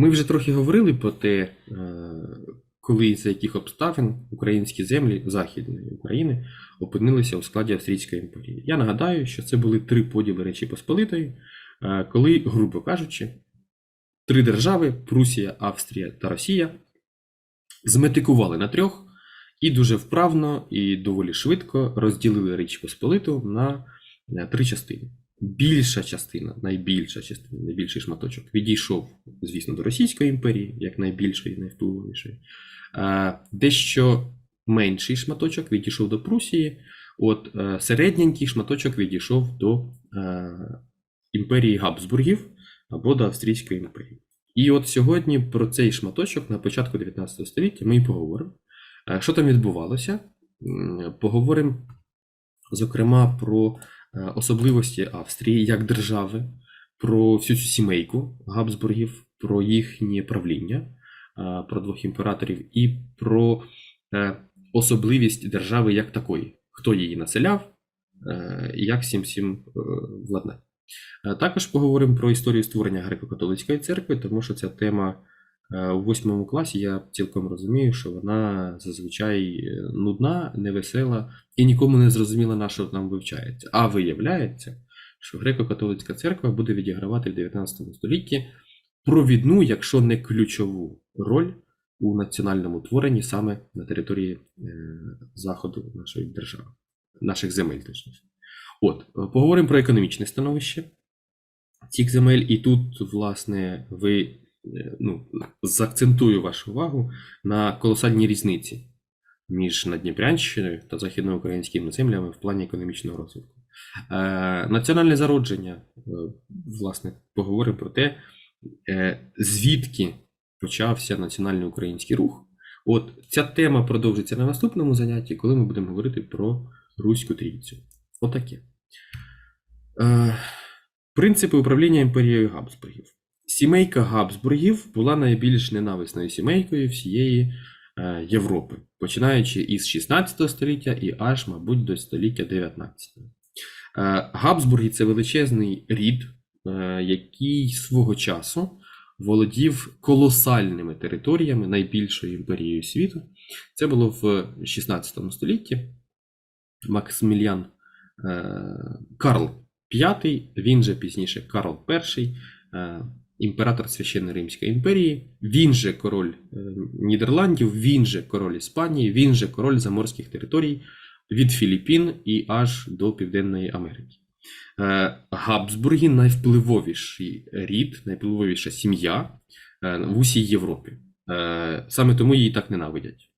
Ми вже трохи говорили про те, е, коли за яких обставин українські землі Західної України опинилися у складі Австрійської імперії. Я нагадаю, що це були три поділи Речі Посполитої, е, коли, грубо кажучи, три держави Прусія, Австрія та Росія зметикували на трьох і дуже вправно і доволі швидко розділили Річ Посполиту на е, три частини. Більша частина, найбільша частина, найбільший шматочок відійшов, звісно, до Російської імперії, як найбільшої, найвпливовішої. Е, Дещо менший шматочок відійшов до Прусії, от е, середненький шматочок відійшов до е, імперії Габсбургів або до Австрійської імперії. І от сьогодні про цей шматочок на початку 19 століття ми і поговоримо. Що там відбувалося? Поговоримо, зокрема, про особливості Австрії як держави, про всю цю сімейку Габсбургів, про їхнє правління, е, про двох імператорів і про е, особливість держави як такої, хто її населяв, е, як всім всім е, владнати. Е, Також поговоримо про історію створення греко-католицької церкви, тому що ця тема е, у восьмому класі я цілком розумію, що вона зазвичай е, нудна, невесела і нікому не зрозуміла, на що нам вивчається. А виявляється, що греко-католицька церква буде відігравати в 19 столітті провідну, якщо не ключову роль у національному творенні саме на території е, заходу нашої держави, наших земель, точніше. От, е, поговоримо про економічне становище цих земель, і тут, власне, ви е, ну, заакцентую вашу увагу на колосальній різниці між Надніпрянщиною та західноукраїнськими землями в плані економічного розвитку. Е, національне зародження, е, власне, поговоримо про те, е, звідки почався національний український рух. От ця тема продовжиться на наступному занятті, коли ми будемо говорити про Руську трійцю. Отаке. Е, принципи управління імперією Габсбургів. Сімейка Габсбургів була найбільш ненависною сімейкою всієї е, Європи, починаючи із 16 століття і аж, мабуть, до століття 19. Е, Габсбурги це величезний рід, е, який свого часу володів колосальними територіями найбільшою імперією світу. Це було в 16 столітті. Максиміліан Карл V, він же пізніше Карл І, імператор Священної Римської імперії, він же король е, Нідерландів, він же король Іспанії, він же король заморських територій від Філіппін і аж до Південної Америки. Е, Габсбурги найвпливовіший рід, найвпливовіша сім'я е, в усій Європі. Саме тому її так ненавидять.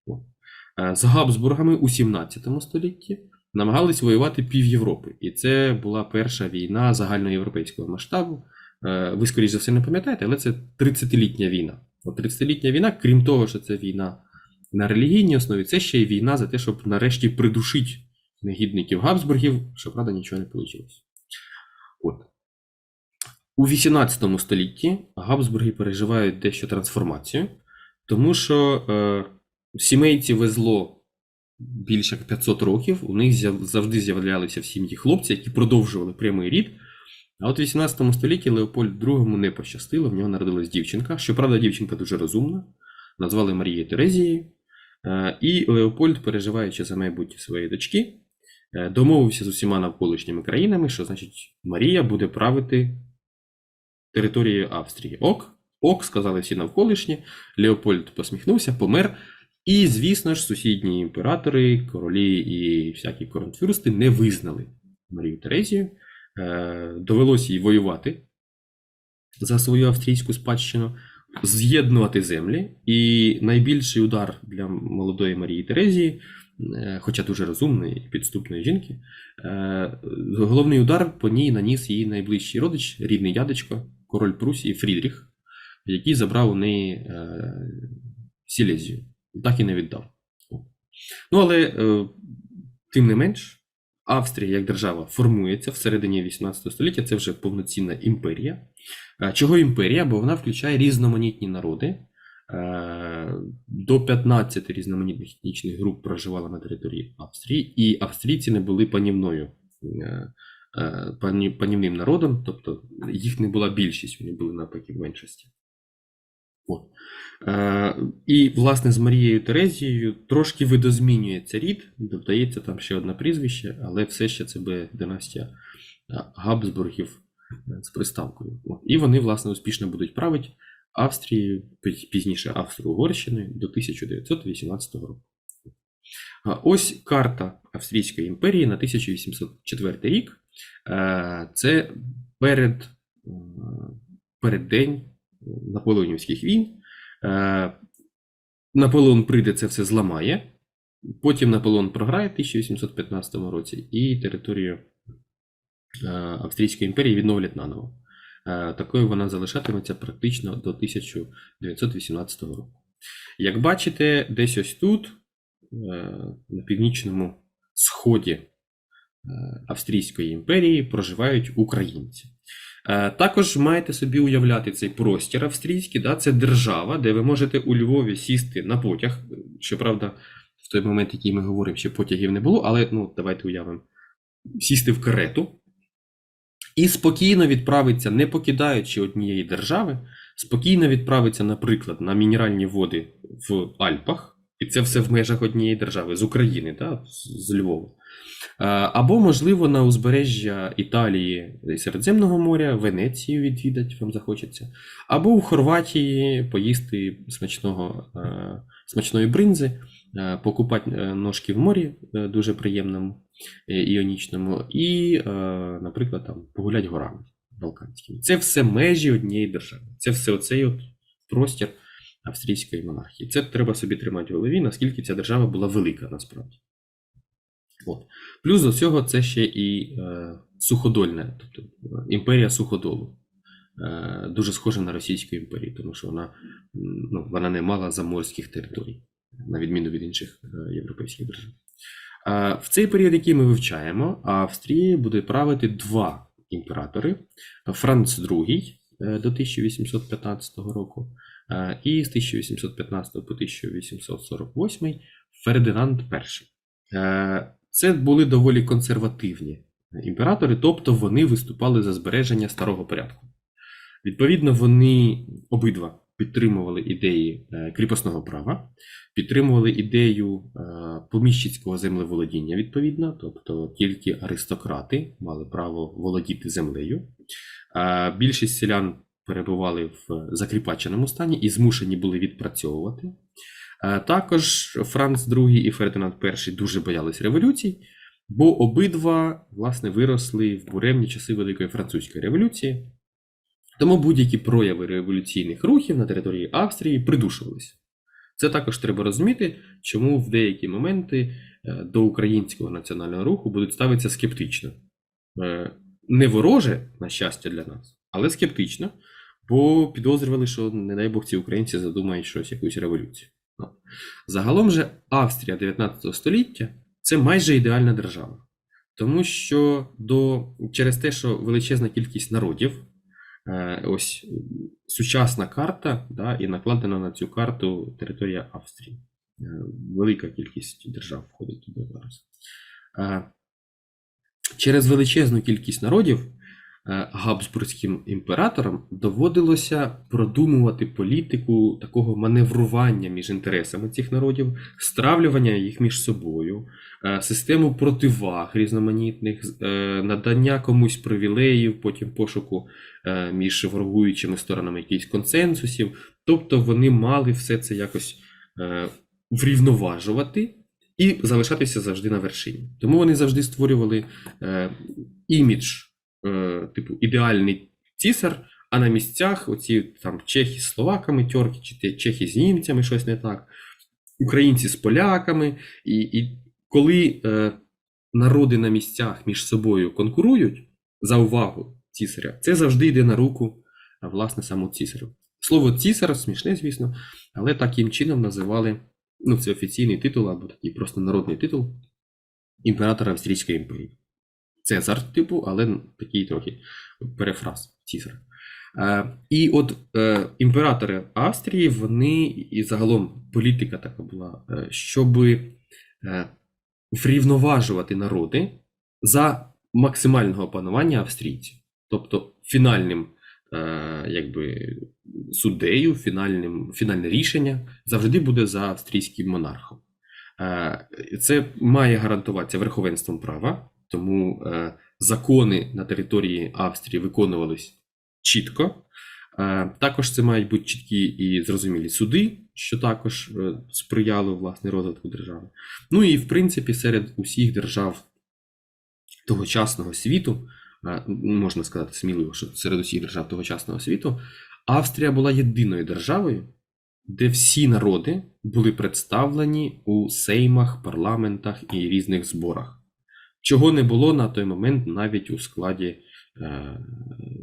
З Габсбургами у 17 столітті намагались воювати пів Європи. І це була перша війна загальноєвропейського масштабу. Е, Ви, скоріш за все, не пам'ятаєте, але це 30-літня війна. 30-літня війна, крім того, що це війна на релігійній основі, це ще й війна за те, щоб нарешті придушити негідників Габсбургів, щоправда, нічого не вийшло. От. У 18 столітті Габсбурги переживають дещо трансформацію, тому що е, сімейці везло більше як 500 років, у них завжди з'являлися в сім'ї хлопці, які продовжували прямий рід. А от у 18 столітті Леопольд II не пощастило, в нього народилась дівчинка. Щоправда, дівчинка дуже розумна, назвали Марією Терезією. Е, І Леопольд, переживаючи за майбутнє своєї дочки, е, домовився з усіма навколишніми країнами, що значить Марія буде правити територією Австрії. Ок, ок, сказали всі навколишні. Леопольд посміхнувся, помер. І, звісно ж, сусідні імператори, королі і всякі коронфюрсти не визнали Марію Терезію. Е, Довелося їй воювати за свою австрійську спадщину, з'єднувати землі. І найбільший удар для молодої Марії Терезії, е, хоча дуже розумної і підступної жінки, е, головний удар по ній наніс її найближчий родич, рідний дядечко, король Прусії Фрідріх, який забрав у неї Сілезію. Так і не віддав. Ну, але тим не менш, Австрія як держава формується всередині 18 століття, це вже повноцінна імперія. Е, Чого імперія? Бо вона включає різноманітні народи. Е, До 15 різноманітних етнічних груп проживало на території Австрії, і австрійці не були панівною е, пані- панівним народом, тобто їх не була більшість, вони були навпаки в меншості. От. Е, і, власне, з Марією Терезією трошки видозмінюється рід, додається там ще одне прізвище, але все ще це буде династія е, Габсбургів е, з приставкою. От. І вони, власне, успішно будуть правити Австрією, пізніше Австро-Угорщиною до 1918 року. Ось карта Австрійської імперії на 1804 рік. Е, Це перед, е, переддень Наполеонівських війн. Е, Наполеон прийде це все зламає. Потім Наполеон програє в 1815 році і територію е, Австрійської імперії відновлять наново. Е, Такою вона залишатиметься практично до 1918 року. Як бачите, десь ось тут, на північному сході Австрійської імперії, проживають українці. Е, Також маєте собі уявляти цей простір австрійський, да, це держава, де ви можете у Львові сісти на потяг. Щоправда, в той момент, який ми говоримо, ще потягів не було, але ну, давайте уявимо, сісти в карету і спокійно відправитися, не покидаючи однієї держави, спокійно відправитися, наприклад, на мінеральні води в Альпах, і це все в межах однієї держави з України, да, з- з Львова. Е, Або, можливо, на узбережжя Італії Середземного моря, Венецію відвідати вам захочеться, або у Хорватії поїсти смачного, е, смачної бринзи, е, покупати ножки в морі дуже приємному іонічному, і, наприклад, там погуляти горами балканськими. Це все межі однієї держави. Це все оцей от простір австрійської монархії. Це треба собі тримати в голові, наскільки ця держава була велика насправді. От. Плюс до цього це ще і е, суходольне, тобто е, імперія суходолу. Е, дуже схожа на Російську імперію, тому що вона, ну, вона не мала заморських територій, на відміну від інших е, європейських держав. Е, в цей період, який ми вивчаємо, Австрії буде правити два імператори: Франц II е, до 1815 року, і з 1815 по 1848 Фердинанд І. Е, Це були доволі консервативні імператори, тобто вони виступали за збереження старого порядку. Відповідно, вони обидва підтримували ідеї е, кріпосного права, підтримували ідею е, поміщицького землеволодіння, відповідно, тобто тільки аристократи мали право володіти землею. Більшість селян перебували в закріпаченому стані і змушені були відпрацьовувати. Е, Також Франц II і Фердинанд І дуже боялись революцій, бо обидва власне виросли в буремні часи Великої Французької революції. Тому будь-які прояви революційних рухів на території Австрії придушувалися. Це також треба розуміти, чому в деякі моменти е, до українського національного руху будуть ставитися скептично. Е, Не вороже, на щастя для нас, але скептично, бо підозрювали, що, не дай Бог, ці українці задумають щось, якусь революцію. Ну, Загалом же Австрія 19 століття це майже ідеальна держава. Тому що до, через те, що величезна кількість народів, е, ось сучасна карта, да, і накладена на цю карту територія Австрії. Е, Велика кількість держав входить туди зараз. Е, Через величезну кількість народів габсбурзьким імператорам доводилося продумувати політику такого маневрування між інтересами цих народів, стравлювання їх між собою, е, систему противаг різноманітних, е, надання комусь привілеїв, потім пошуку е, між ворогуючими сторонами якихось консенсусів. Тобто вони мали все це якось е, врівноважувати і залишатися завжди на вершині. Тому вони завжди створювали е, імідж, е, типу, ідеальний цісар, а на місцях оці там чехи з словаками, тьорки, чи чехи з німцями, щось не так, українці з поляками. І, і коли е, народи на місцях між собою конкурують за увагу цісаря, це завжди йде на руку, а, власне, саму цісарю. Слово цісар смішне, звісно, але таким чином називали, ну, це офіційний титул або такий просто народний титул імператора Австрійської імперії. Цезар, типу, але такий трохи перефраз цісар. Е, і от е, імператори Австрії, вони і загалом політика така була, е, щоб е, врівноважувати народи за максимального панування австрійців. Тобто фінальним е, якби, суддею, фінальним, фінальне рішення завжди буде за австрійським монархом. Е, Це має гарантуватися верховенством права, тому е, закони на території Австрії виконувались чітко. Е, Також це мають бути чіткі і зрозумілі суди, що також е, сприяло власне розвитку держави. Ну і в принципі, серед усіх держав тогочасного світу, е, можна сказати сміливо, що серед усіх держав тогочасного світу, Австрія була єдиною державою, де всі народи були представлені у сеймах, парламентах і різних зборах. Чого не було на той момент навіть у складі е,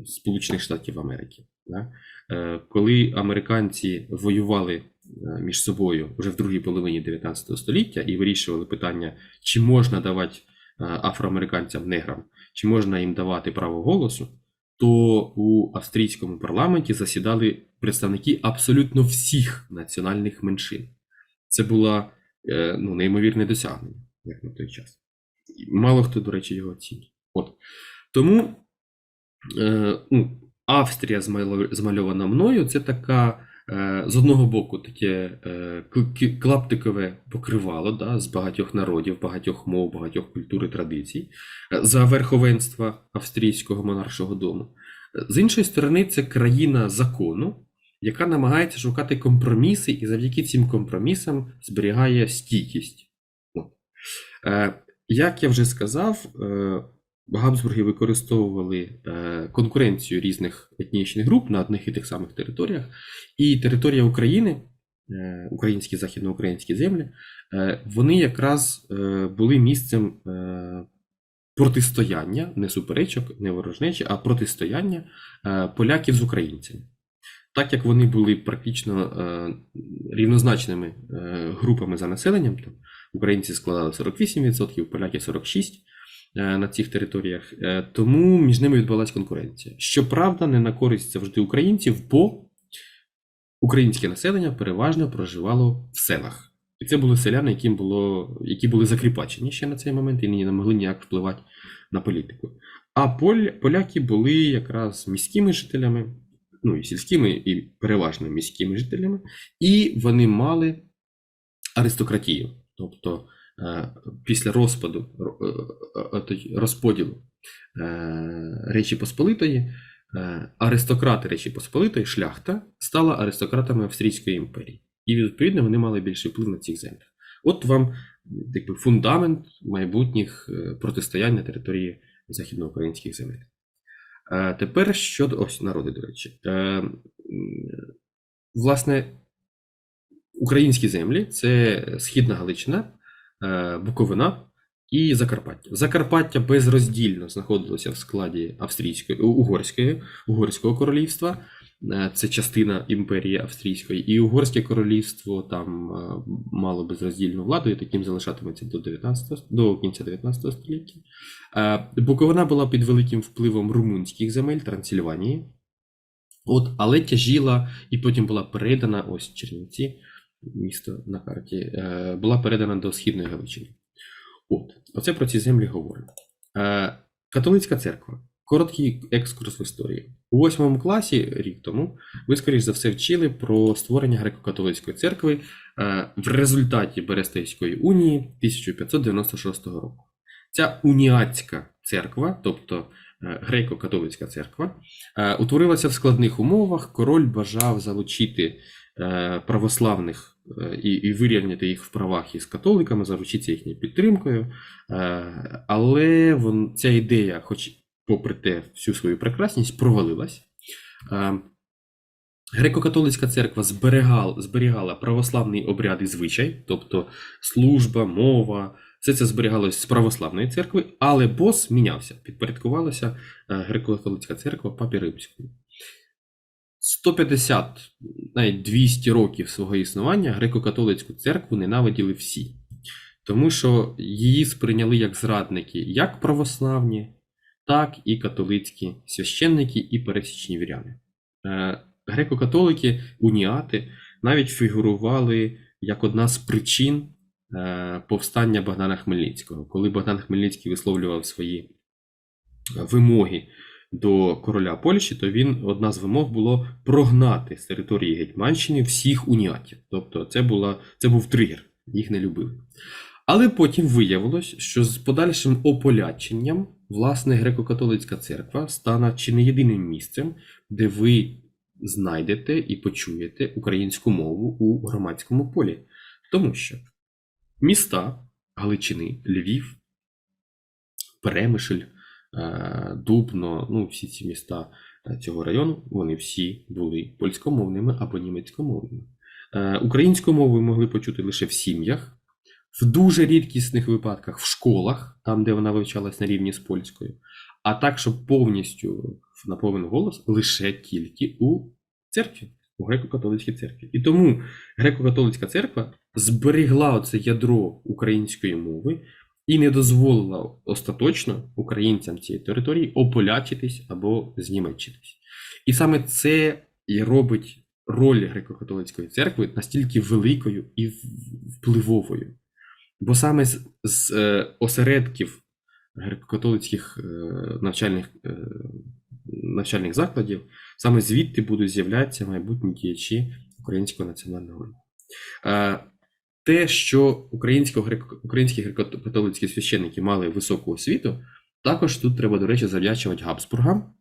Сполучених Штатів Америки. Е, коли американці воювали е, між собою вже в другій половині 19 століття і вирішували питання, чи можна давати афроамериканцям неграм, чи можна їм давати право голосу, то у австрійському парламенті засідали представники абсолютно всіх національних меншин. Це було ну, неймовірне досягнення, як на той час. Мало хто, до речі, його оцінює. От. Тому е, ну, Австрія змальована мною це така, е, з одного боку, таке е, клаптикове покривало да, з багатьох народів, багатьох мов, багатьох культур і традицій, е, за верховенство австрійського монаршого дому. З іншої сторони, це країна закону, яка намагається шукати компроміси і завдяки цим компромісам зберігає стійкість. Як я вже сказав, е, Габсбурги використовували е, конкуренцію різних етнічних груп на одних і тих самих територіях, і територія України, е, українські західноукраїнські землі, вони якраз були місцем протистояння, не суперечок, не ворожнечі, а протистояння поляків з українцями. Так як вони були практично рівнозначними групами за населенням, українці складали 48%, поляки 46% е, на цих територіях, е, тому між ними відбулася конкуренція. Щоправда, не на користь завжди українців, бо українське населення переважно проживало в селах. І це були селяни, яким було, які були закріпачені ще на цей момент і не могли ніяк впливати на політику. А поляки були якраз міськими жителями, ну і сільськими, і переважно міськими жителями, і вони мали аристократію. Тобто е, після розпаду ро- е, е, розподілу Речі Посполитої, аристократи Речі Посполитої, шляхта, стала аристократами Австрійської імперії. І відповідно вони мали більший вплив на цих землях. От вам якби, фундамент майбутніх протистоянь на території західноукраїнських земель. Тепер щодо ось народи, до речі. Власне, українські землі це Східна Галичина, е, Буковина і Закарпаття. Закарпаття безроздільно знаходилося в складі австрійської угорської, угорського королівства. Е, Це частина імперії австрійської, і угорське королівство там е, мало безроздільну владу, і таким залишатиметься до 19, до кінця 19 століття. Буковина була під великим впливом румунських земель Трансильванії. От, але тяжіла і потім була передана, ось Чернівці, місто на карті, е, була передана до Східної Галичини. От, оце про ці землі говоримо. Е, Католицька церква. Короткий екскурс в історії. У восьмому класі, рік тому, ви, скоріш за все, вчили про створення греко-католицької церкви е, в результаті Берестейської унії 1596 року. Ця уніатська церква, тобто греко-католицька церква, утворилася в складних умовах. Король бажав залучити православних е, і, і вирівняти їх в правах із католиками, заручитися їхньою підтримкою. Е, Але вон, ця ідея, хоч попри те, всю свою прекрасність, провалилась. Е, Греко-католицька церква зберігала, зберігала православний обряд і звичай, тобто служба, мова, все це зберігалось з православної церкви, але бос мінявся, підпорядкувалася е, греко-католицька церква папі римському. 150, навіть 200 років свого існування греко-католицьку церкву ненавиділи всі, тому що її сприйняли як зрадники як православні, так і католицькі священники і пересічні віряни. Е, Греко-католики, уніати навіть фігурували як одна з причин е, повстання Богдана Хмельницького. Коли Богдан Хмельницький висловлював свої вимоги до короля Польщі, то він одна з вимог було прогнати з території Гетьманщини всіх унятів. Тобто, це була це був тригер, їх не любили. Але потім виявилось, що з подальшим ополяченням власне греко-католицька церква стане чи не єдиним місцем, де ви знайдете і почуєте українську мову у громадському полі. Тому що міста Галичини, Львів, Перемишль, Дубно, ну всі ці міста е, цього району, вони всі були польськомовними або німецькомовними. Е, Українську мову ви могли почути лише в сім'ях, в дуже рідкісних випадках в школах, там, де вона вивчалась на рівні з польською, а так, щоб повністю на повен голос лише тільки у церкві, у греко-католицькій церкві. І тому греко-католицька церква зберегла оце ядро української мови і не дозволила остаточно українцям цієї території ополячитись або знімечитись. І саме це і робить роль греко-католицької церкви настільки великою і впливовою. Бо саме з, з е, осередків греко-католицьких е, навчальних, е, навчальних закладів, саме звідти будуть з'являтися майбутні діячі українського національного руху. Те, що українські греко-католицькі священники мали високу освіту, також тут треба, до речі, завдячувати Габсбургам,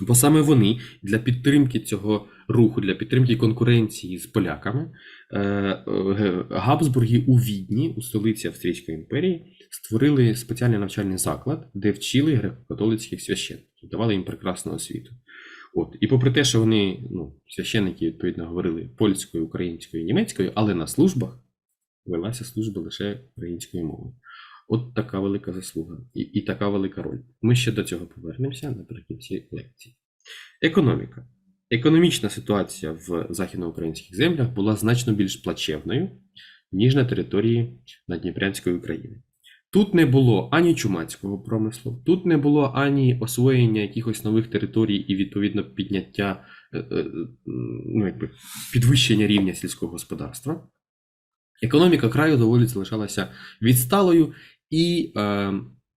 бо саме вони для підтримки цього руху, для підтримки конкуренції з поляками, е, е, Габсбурги у Відні, у столиці Австрійської імперії, створили спеціальний навчальний заклад, де вчили греко-католицьких священників, давали їм прекрасну освіту. От. І попри те, що вони, ну, священники, відповідно, говорили польською, українською, німецькою, але на службах велася служба лише українською мовою. От така велика заслуга і, і така велика роль. Ми ще до цього повернемося наприкінці лекції. Економіка. Економічна ситуація в західноукраїнських землях була значно більш плачевною, ніж на території Надніпрянської України. Тут не було ані чумацького промислу, тут не було ані освоєння якихось нових територій і відповідно підняття, е, е, ну, якби, підвищення рівня сільського господарства. Економіка краю доволі залишалася відсталою, і е,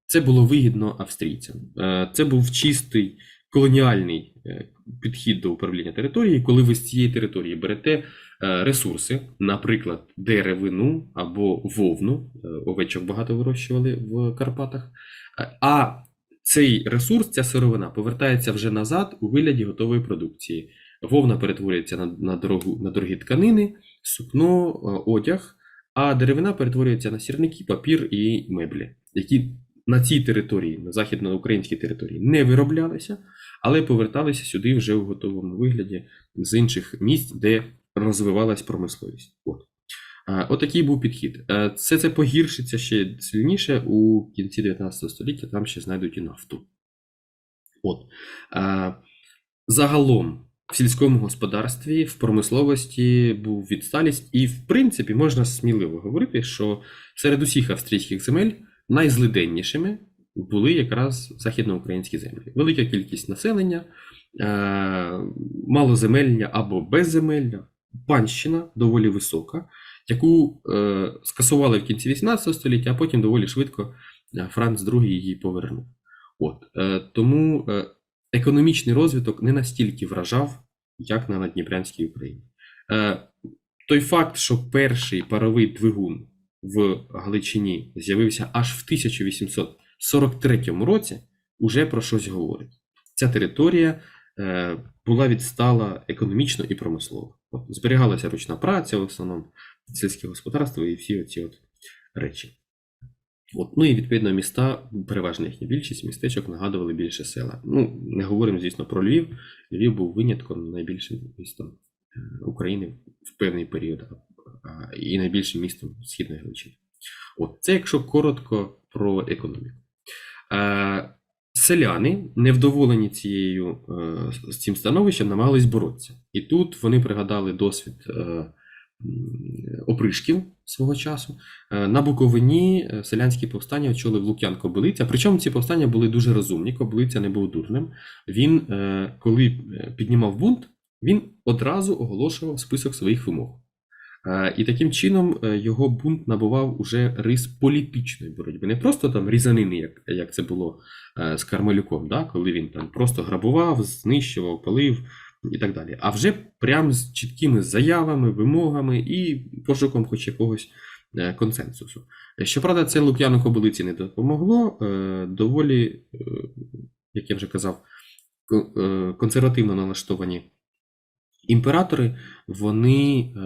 це було вигідно австрійцям. Е, це був чистий колоніальний е, підхід до управління територією, коли ви з цієї території берете е, ресурси, наприклад, деревину або вовну, е, овечок багато вирощували в Карпатах. А цей ресурс, ця сировина, повертається вже назад у вигляді готової продукції. Вовна перетворюється на, на, дорогу, на дорогі тканини, сукно, е, одяг, а деревина перетворюється на сірники, папір і меблі, які на цій території, на західноукраїнській території, не вироблялися, але поверталися сюди вже у готовому вигляді з інших місць, де розвивалась промисловість. От. Е, Отакий був підхід. Е, Все це погіршиться ще сильніше у кінці 19 століття, там ще знайдуть і нафту. От. Е, Загалом в сільському господарстві, в промисловості був відсталість, і, в принципі, можна сміливо говорити, що серед усіх австрійських земель найзлиденнішими були якраз західноукраїнські землі. Велика кількість населення, е, малоземельня або безземельня, панщина доволі висока, яку е, скасували в кінці 18 століття, а потім доволі швидко е, Франц II її повернув. От, тому економічний розвиток не настільки вражав, як на Надніпрянській Україні. Е, той факт, що перший паровий двигун в Галичині з'явився аж в 1843 році, уже про щось говорить. Ця територія е, була відстала економічно і промислово. От, зберігалася ручна праця, в основному сільське господарство і всі ці от речі. От, ну і відповідно міста, переважна їхня більшість містечок нагадували більше села. Ну, не говоримо, звісно, про Львів. Львів був винятком найбільшим містом е, України в певний період і найбільшим містом Східної Галичини. От, це якщо коротко про економіку. Е, селяни, невдоволені цією, е, цим становищем, намагались боротися. І тут вони пригадали досвід опришків свого часу. Е, На Буковині е, селянські повстання очолив Лук'ян Кобилиця. Причому ці повстання були дуже розумні. Кобилиця не був дурним. Він, е, коли піднімав бунт, він одразу оголошував список своїх вимог. І таким чином його бунт набував уже рис політичної боротьби. Не просто там різанини, як, як це було з Кармелюком, да? коли він там просто грабував, знищував, палив і так далі. А вже прям з чіткими заявами, вимогами і пошуком хоч якогось е, консенсусу. Щоправда, це Лук'яну Кобилиці не допомогло. е, Доволі, е, як я вже казав, е, консервативно налаштовані імператори, вони е,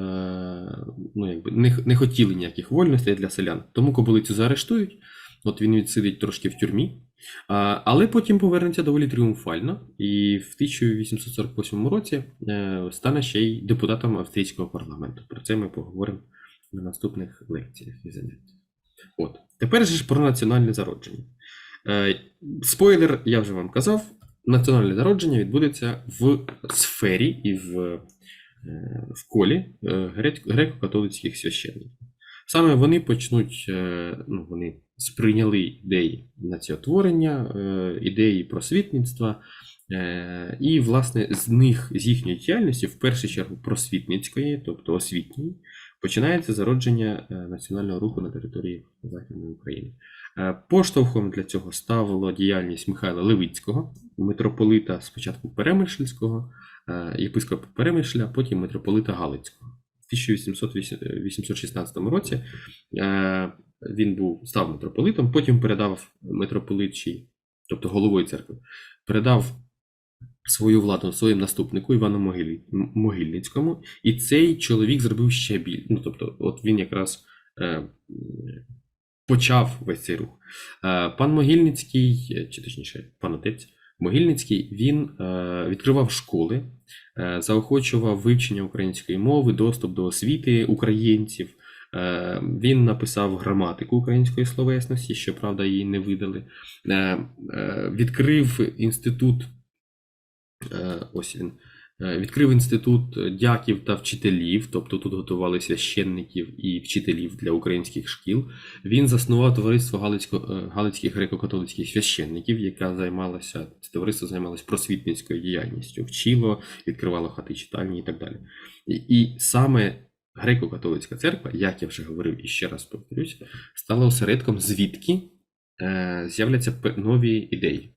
ну, якби не хотіли ніяких вольностей для селян. Тому Кобилицю заарештують. От він відсидить трошки в тюрмі, але потім повернеться доволі тріумфально, і в 1848 році е, стане ще й депутатом австрійського парламенту. Про це ми поговоримо на наступних лекціях і заняттях. От. Тепер же ж про національне зародження. Е, спойлер, я вже вам казав, національне зародження відбудеться в сфері і в, е, в колі греко-католицьких священників. Саме вони почнуть, ну, вони сприйняли ідеї націотворення, е, ідеї просвітництва, е, і, власне, з них, з їхньої діяльності, в першу чергу просвітницької, тобто освітньої, починається зародження е, національного руху на території Західної України. Поштовхом для цього ставила діяльність Михайла Левицького, митрополита спочатку Перемишльського, єпископа Перемишля, потім митрополита Галицького. В 1816 році він був став митрополитом, потім передав митрополитчий, тобто головою церкви, передав свою владу своїм наступнику Івану Могильницькому, і цей чоловік зробив ще більше. Ну, тобто, от він якраз е, почав весь цей рух. Е, пан Могильницький, чи точніше, пан отець Могильницький, він е, відкривав школи, е, заохочував вивчення української мови, доступ до освіти українців. Е, Він написав граматику української словесності, щоправда, її не видали. Е, е, Відкрив інститут. Ось він. Відкрив інститут дяків та вчителів, тобто тут готували священників і вчителів для українських шкіл. Він заснував товариство Галицьких греко-католицьких священників, яке займалося, товариство займалося просвітницькою діяльністю, вчило, відкривало хати читальні і так далі. І, і саме греко-католицька церква, як я вже говорив і ще раз повторюсь, стала осередком, звідки е, з'являться нові ідеї,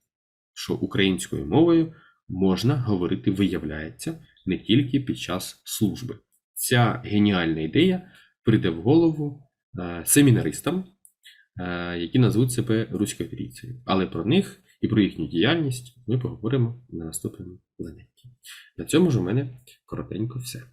що українською мовою можна говорити, виявляється, не тільки під час служби. Ця геніальна ідея прийде в голову е, семінаристам, е, які назвуть себе руськовірійцею. Але про них і про їхню діяльність ми поговоримо на наступному занятті. На цьому ж у мене коротенько все.